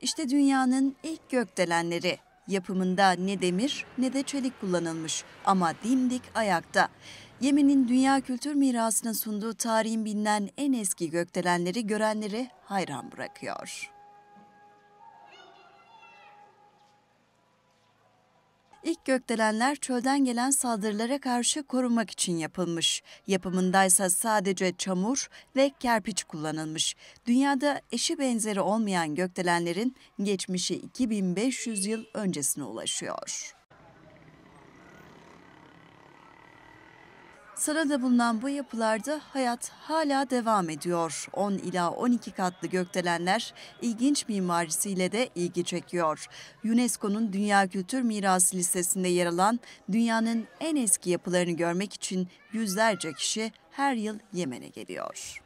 İşte dünyanın ilk gökdelenleri. Yapımında ne demir ne de çelik kullanılmış ama dimdik ayakta. Yemen'in dünya kültür mirasının sunduğu tarihin bilinen en eski gökdelenleri görenleri hayran bırakıyor. İlk gökdelenler çölden gelen saldırılara karşı korunmak için yapılmış. Yapımındaysa sadece çamur ve kerpiç kullanılmış. Dünyada eşi benzeri olmayan gökdelenlerin geçmişi 2500 yıl öncesine ulaşıyor. Sırada bulunan bu yapılarda hayat hala devam ediyor. 10 ila 12 katlı gökdelenler ilginç mimarisiyle de ilgi çekiyor. UNESCO'nun Dünya Kültür Mirası listesinde yer alan dünyanın en eski yapılarını görmek için yüzlerce kişi her yıl Yemen'e geliyor.